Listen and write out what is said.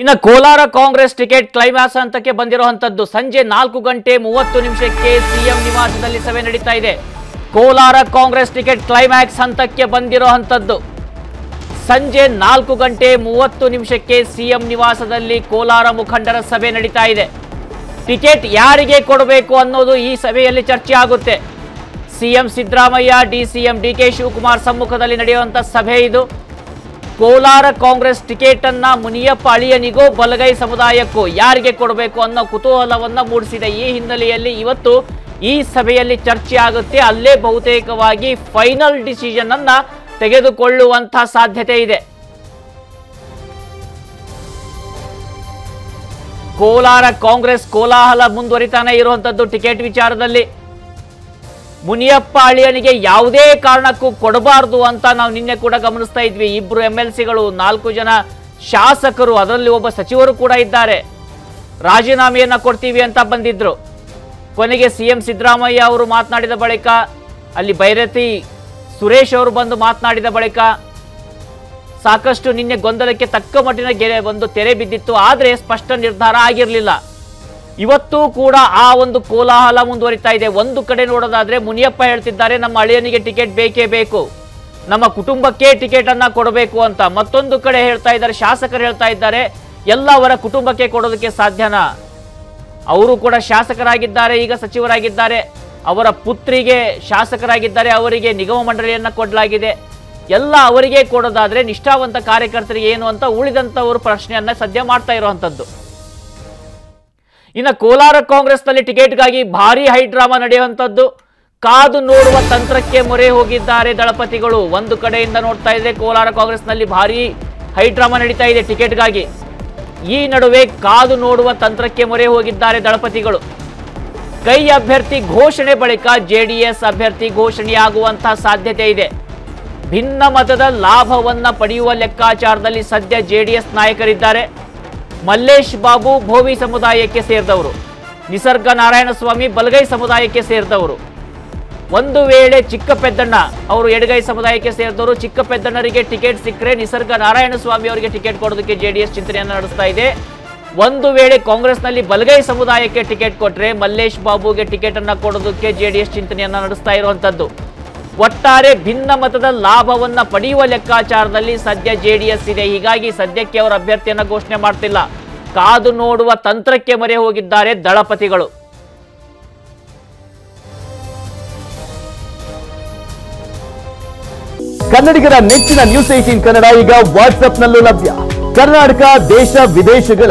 ಇನ್ನು Kolar Congress ticket climax ಹಂತಕ್ಕೆ ಬಂದಿರುವಂತದ್ದು ಸಂಜೆ ನಾಲ್ಕು ಗಂಟೆ ಮೂವತ್ತು ನಿಮಿಷಕ್ಕೆ ಸಿಎಂ ನಿವಾಸದಲ್ಲಿ ಸಭೆ ನಡೀತಾ ಇದೆ. ಕೋಲಾರ ಕಾಂಗ್ರೆಸ್ ಟಿಕೆಟ್ ಕ್ಲೈಮ್ಯಾಕ್ಸ್ ಹಂತಕ್ಕೆ ಬಂದಿರುವಂತದ್ದು ಸಂಜೆ ನಾಲ್ಕು ಗಂಟೆ ಮೂವತ್ತು ನಿಮಿಷಕ್ಕೆ ಸಿಎಂ ನಿವಾಸದಲ್ಲಿ ಕೋಲಾರ ಮುಖಂಡರ ಸಭೆ ನಡೀತಾ ಇದೆ. ಟಿಕೆಟ್ ಯಾರಿಗೆ ಕೊಡಬೇಕು ಅನ್ನೋದು ಈ ಸಭೆಯಲ್ಲಿ ಚರ್ಚೆ ಆಗುತ್ತೆ. CM Siddaramaiah, D CM D K Shivakumar ಸಮ್ಮುಖದಲ್ಲಿ ನಡೆಯುವಂಥ ಸಭೆ ಇದು. ಕೋಲಾರ ಕಾಂಗ್ರೆಸ್ ಟಿಕೆಟ್ ಅನ್ನ ಮುನಿಯಪ್ಪ ಅಳಿಯನಿಗೂ ಬಲಗೈ ಸಮುದಾಯಕ್ಕೂ ಯಾರಿಗೆ ಕೊಡಬೇಕು ಅನ್ನೋ ಕುತೂಹಲವನ್ನ ಮೂಡಿಸಿದೆ. ಈ ಹಿನ್ನೆಲೆಯಲ್ಲಿ ಇವತ್ತು ಈ ಸಭೆಯಲ್ಲಿ ಚರ್ಚೆ ಆಗುತ್ತೆ. ಅಲ್ಲೇ ಬಹುತೇಕವಾಗಿ ಫೈನಲ್ ಡಿಸಿಷನ್ ಅನ್ನ ತೆಗೆದುಕೊಳ್ಳುವಂತಹ ಸಾಧ್ಯತೆ ಇದೆ. ಕೋಲಾರ ಕಾಂಗ್ರೆಸ್ ಕೋಲಾಹಲ ಮುಂದುವರಿತಾನೆ ಇರುವಂತದ್ದು ಟಿಕೆಟ್ ವಿಚಾರದಲ್ಲಿ. ಮುನಿಯಪ್ಪ ಅಳಿಯನಿಗೆ ಯಾವುದೇ ಕಾರಣಕ್ಕೂ ಕೊಡಬಾರದು ಅಂತ ನಾವು ನಿನ್ನೆ ಕೂಡ ಗಮನಿಸ್ತಾ ಇದ್ವಿ. ಇಬ್ರು ಎಂ ಎಲ್ ಸಿಗಳು, ನಾಲ್ಕು ಜನ ಶಾಸಕರು, ಅದರಲ್ಲಿ ಒಬ್ಬ ಸಚಿವರು ಕೂಡ ಇದ್ದಾರೆ. ರಾಜೀನಾಮೆಯನ್ನ ಕೊಡ್ತೀವಿ ಅಂತ ಬಂದಿದ್ರು. ಕೊನೆಗೆ ಸಿ ಎಂ ಸಿದ್ದರಾಮಯ್ಯ ಅವರು ಮಾತನಾಡಿದ ಬಳಿಕ, ಅಲ್ಲಿ ಭೈರತಿ ಸುರೇಶ್ ಅವರು ಬಂದು ಮಾತನಾಡಿದ ಬಳಿಕ, ಸಾಕಷ್ಟು ನಿನ್ನೆ ಗೊಂದಲಕ್ಕೆ ತಕ್ಕ ಮಟ್ಟಿನ ಗೆರೆ ಒಂದು ತೆರೆ ಬಿದ್ದಿತ್ತು. ಆದರೆ ಸ್ಪಷ್ಟ ನಿರ್ಧಾರ ಆಗಿರಲಿಲ್ಲ. ಇವತ್ತು ಕೂಡ ಆ ಒಂದು ಕೋಲಾಹಲ ಮುಂದುವರಿತಾ ಇದೆ. ಒಂದು ಕಡೆ ನೋಡೋದಾದ್ರೆ ಮುನಿಯಪ್ಪ ಹೇಳ್ತಿದ್ದಾರೆ, ನಮ್ಮ ಅಳಿಯನಿಗೆ ಟಿಕೆಟ್ ಬೇಕೇ ಬೇಕು. ನಮ್ಮ ಕುಟುಂಬಕ್ಕೆ ಟಿಕೆಟ್ ಅನ್ನ ಕೊಡಬೇಕು ಅಂತ. ಮತ್ತೊಂದು ಕಡೆ ಹೇಳ್ತಾ ಇದ್ದಾರೆ, ಶಾಸಕರು ಹೇಳ್ತಾ ಇದ್ದಾರೆ, ಎಲ್ಲ ಅವರ ಕುಟುಂಬಕ್ಕೆ ಕೊಡೋದಕ್ಕೆ ಸಾಧ್ಯನಾ? ಅವರು ಕೂಡ ಶಾಸಕರಾಗಿದ್ದಾರೆ, ಈಗ ಸಚಿವರಾಗಿದ್ದಾರೆ. ಅವರ ಪುತ್ರಿಗೆ ಶಾಸಕರಾಗಿದ್ದಾರೆ, ಅವರಿಗೆ ನಿಗಮ ಮಂಡಳಿಯನ್ನ ಕೊಡಲಾಗಿದೆ. ಎಲ್ಲ ಅವರಿಗೆ ಕೊಡೋದಾದ್ರೆ ನಿಷ್ಠಾವಂತ ಕಾರ್ಯಕರ್ತರಿಗೆ ಏನು ಅಂತ ಉಳಿದಂತವರು ಪ್ರಶ್ನೆಯನ್ನ ಸದ್ಯ ಮಾಡ್ತಾ ಇರುವಂತದ್ದು. ಇನ್ನು ಕೋಲಾರ ಕಾಂಗ್ರೆಸ್ನಲ್ಲಿ ಟಿಕೆಟ್ಗಾಗಿ ಭಾರಿ ಹೈಡ್ರಾಮಾ ನಡೆಯುವಂಥದ್ದು. ಕಾದು ನೋಡುವ ತಂತ್ರಕ್ಕೆ ಮೊರೆ ಹೋಗಿದ್ದಾರೆ ದಳಪತಿಗಳು. ಒಂದು ಕಡೆಯಿಂದ ನೋಡ್ತಾ ಇದ್ರೆ ಕೋಲಾರ ಕಾಂಗ್ರೆಸ್ನಲ್ಲಿ ಭಾರಿ ಹೈಡ್ರಾಮಾ ನಡೀತಾ ಇದೆ ಟಿಕೆಟ್ಗಾಗಿ. ಈ ನಡುವೆ ಕಾದು ನೋಡುವ ತಂತ್ರಕ್ಕೆ ಮೊರೆ ಹೋಗಿದ್ದಾರೆ ದಳಪತಿಗಳು. ಕೈ ಅಭ್ಯರ್ಥಿ ಘೋಷಣೆ ಬಳಿಕ ಜೆಡಿಎಸ್ ಅಭ್ಯರ್ಥಿ ಘೋಷಣೆಯಾಗುವಂತಹ ಸಾಧ್ಯತೆ ಇದೆ. ಭಿನ್ನ ಮತದ ಲಾಭವನ್ನ ಪಡೆಯುವ ಲೆಕ್ಕಾಚಾರದಲ್ಲಿ ಸದ್ಯ ಜೆಡಿಎಸ್ ನಾಯಕರಿದ್ದಾರೆ. ಮಲ್ಲೇಶ್ ಬಾಬು ಭೋವಿ ಸಮುದಾಯಕ್ಕೆ ಸೇರಿದವರು. ನಿಸರ್ಗ ನಾರಾಯಣಸ್ವಾಮಿ ಬಲಗೈ ಸಮುದಾಯಕ್ಕೆ ಸೇರಿದವರು. ಒಂದು ವೇಳೆ ಚಿಕ್ಕ ಪೆದ್ದಣ್ಣ ಅವರು ಎಡಗೈ ಸಮುದಾಯಕ್ಕೆ ಸೇರಿದವರು, ಚಿಕ್ಕ ಪೆದ್ದಣ್ಣರಿಗೆ ಟಿಕೆಟ್ ಸಿಕ್ಕರೆ ನಿಸರ್ಗ ನಾರಾಯಣ ಸ್ವಾಮಿ ಅವರಿಗೆ ಟಿಕೆಟ್ ಕೊಡೋದಕ್ಕೆ ಜೆಡಿಎಸ್ ಚಿಂತನೆಯನ್ನು ನಡೆಸ್ತಾ ಇದೆ. ಒಂದು ವೇಳೆ ಕಾಂಗ್ರೆಸ್ನಲ್ಲಿ ಬಲಗೈ ಸಮುದಾಯಕ್ಕೆ ಟಿಕೆಟ್ ಕೊಟ್ಟರೆ ಮಲ್ಲೇಶ್ ಬಾಬುಗೆ ಟಿಕೆಟ್ ಜೆ ಕೊಡೋದಕ್ಕೆ ಜೆಡಿಎಸ್ ಚಿಂತನೆಯನ್ನು ನಡೆಸ್ತಾ ಇರುವಂತದ್ದು ಒಟ್ಟಾರೆ ಭಿನ್ನ ಮತದ ಲಾಭವನ್ನ ಪಡೆಯುವ ಲೆಕ್ಕಾಚಾರದಲ್ಲಿ ಸದ್ಯ ಜೆಡಿಎಸ್ ಇದೆ. ಹೀಗಾಗಿ ಸದ್ಯಕ್ಕೆ ಅವರು ಅಭ್ಯರ್ಥಿಯನ್ನ ಘೋಷಣೆ ಮಾಡ್ತಿಲ್ಲ. ಕಾದು ನೋಡುವ ತಂತ್ರಕ್ಕೆ ಮೊರೆ ಹೋಗಿದ್ದಾರೆ ದಳಪತಿಗಳು. ಕನ್ನಡಿಗರ ನೆಚ್ಚಿನ ನ್ಯೂಸ್ ಏಟೀನ್ ಕನ್ನಡ ಈಗ ವಾಟ್ಸ್ಆಪ್ನಲ್ಲೂ ಲಭ್ಯ. ಕರ್ನಾಟಕ, ದೇಶ, ವಿದೇಶಗಳ